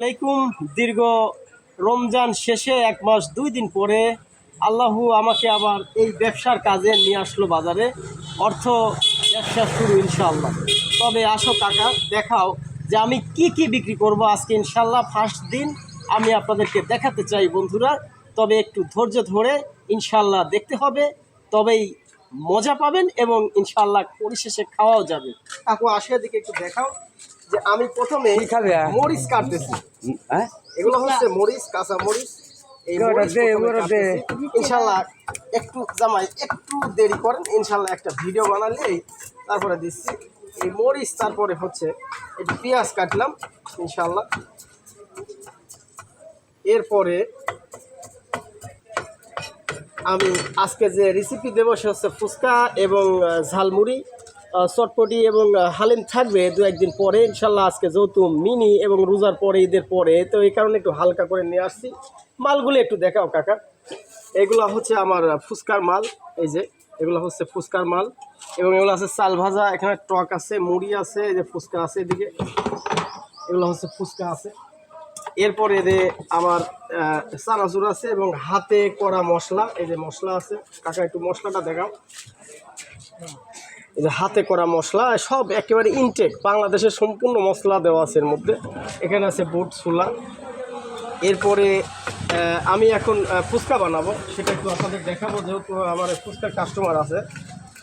আলাইকুম। দীর্ঘ রমজান শেষে এক মাস দুই দিন পরে আল্লাহু আমাকে আবার এই ব্যবসার কাজে নিয়ে আসলো বাজারে। অর্থ ব্যবসা শুরু ইনশাল্লাহ তবে আসো কাকা, দেখাও যে আমি কি কি বিক্রি করব আজকে ইনশাল্লাহ ফার্স্ট দিন আমি আপনাদেরকে দেখাতে চাই বন্ধুরা। তবে একটু ধৈর্য ধরে ইনশাল্লাহ দেখতে হবে। তবেই মজা পাবেন এবং ইনশাল্লাহ পরিশেষে খাওয়াও যাবে। কাকু আসিয়া দিকে একটু দেখাও। যে আমি প্রথমে মরিচ কাটতেছি। হ্যাঁ? এগুলো হচ্ছে মরিচ কাঁচা মরিচ। ইনশাল্লাহ একটু জামাই একটু দেরি করেন ইনশাল্লাহ একটা ভিডিও বানালেই তারপরে দিচ্ছি। এই মরিচ তারপরে হচ্ছে একটু পেঁয়াজ কাটলাম ইনশাল্লাহ। এরপরে আমি আজকে যে রেসিপি দেবো সে হচ্ছে ফুচকা এবং ঝালমুড়ি। চটপটি এবং হালিম থাকবে দু একদিন পরে। ইনশাল্লাহ আজকে যেহেতু মিনি এবং রোজার পরে, ঈদের পরে। তো এই কারণে একটু হালকা করে নিয়ে আসছি। মালগুলো একটু দেখাও, কাকা। এগুলো হচ্ছে আমার ফুচকার মাল। এই যে, এগুলো হচ্ছে ফুচকার মাল। এবং এগুলো আছে চাল ভাজা। এখানে টক আছে, মুড়ি আছে, এই যে ফুচকা আছে এদিকে। এগুলো হচ্ছে ফুচকা আছে। এরপরে যে আমার চানাচুর আছে এবং হাতে করা মশলা। এই যে মশলা আছে। কাকা, একটু মশলাটা দেখাও। যে হাতে করা মশলা, সব একেবারে ইনটেক বাংলাদেশের সম্পূর্ণ মশলা দেওয়া আছে এর মধ্যে। এখানে আছে বুট ছোলা এরপরে আমি এখন ফুচকা বানাবো। সেটা একটু আপনাদের দেখাবো, যেহেতু আমার ফুচকার কাস্টমার আছে।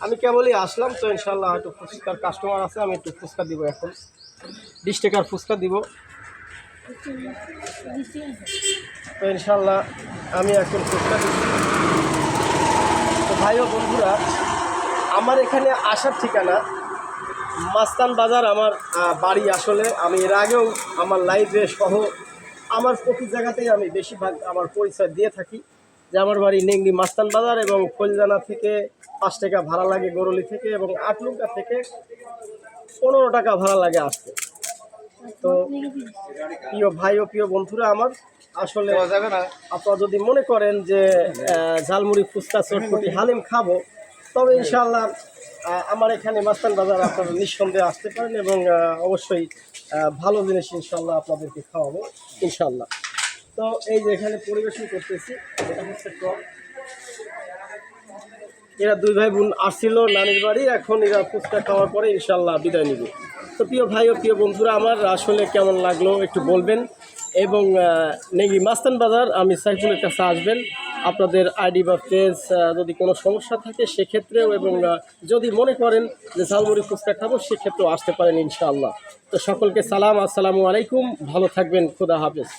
আমি কেবলই আসলাম, তো ইনশাল্লাহ একটু ফুচকার কাস্টমার আছে, আমি একটু ফুচকা দিব এখন। বিশ টাকার ফুচকা দিব। তো ইনশাল্লাহ আমি এখন ফুচকা দিব তো ভাই ও বন্ধুরা আমার এখানে আসার ঠিকানা মাস্তান বাজার আমার বাড়ি আসলে। আমি এর আগেও আমার লাইফে সহ আমার প্রতি জায়গাতেই আমি বেশিরভাগ আমার পরিচয় দিয়ে থাকি যে আমার বাড়ি নেংড়ি মাস্তান বাজার এবং ফলজানা থেকে পাঁচ টাকা ভাড়া লাগে গরলি থেকে এবং আটলুকা থেকে পনেরো টাকা ভাড়া লাগে আসতে তো প্রিয় ভাই ও প্রিয় বন্ধুরা আমার আসলে আপনারা যদি মনে করেন যে ঝালমুড়ি ফুচকা চটপটি হালিম খাব তবে ইনশাআল্লাহ আহ, আমার এখানে মাস্তান বাজার আপনারা নিঃসন্দেহে আসতে পারেন এবং অবশ্যই ভালো জিনিস ইনশাল্লাহ আপনাদেরকে খাওয়াবো ইনশাল্লাহ তো এই যে এখানে পরিবেশন করতেছি এটা হচ্ছে টক। এরা দুই ভাই বোন আসছিল নানির বাড়ি এখন এরা ফুচকা খাওয়ার পরে ইনশাল্লাহ বিদায় নিবে। তো প্রিয় ভাই ও প্রিয় বন্ধুরা আমার আসলে কেমন লাগল একটু বলবেন। এবং নেগি মাস্তান বাজার, আমি সাইফুলের কাছে আসবেন। আপনাদের আইডি বা পেজ যদি কোনো সমস্যা থাকে সেক্ষেত্রেও এবং যদি মনে করেন যে ঝালমুড়ি ফুচকা খাব, সেক্ষেত্রেও আসতে পারেন ইনশাআল্লাহ। তো সকলকে সালাম, আসসালামু আলাইকুম, ভালো থাকবেন, খুদা হাফেজ।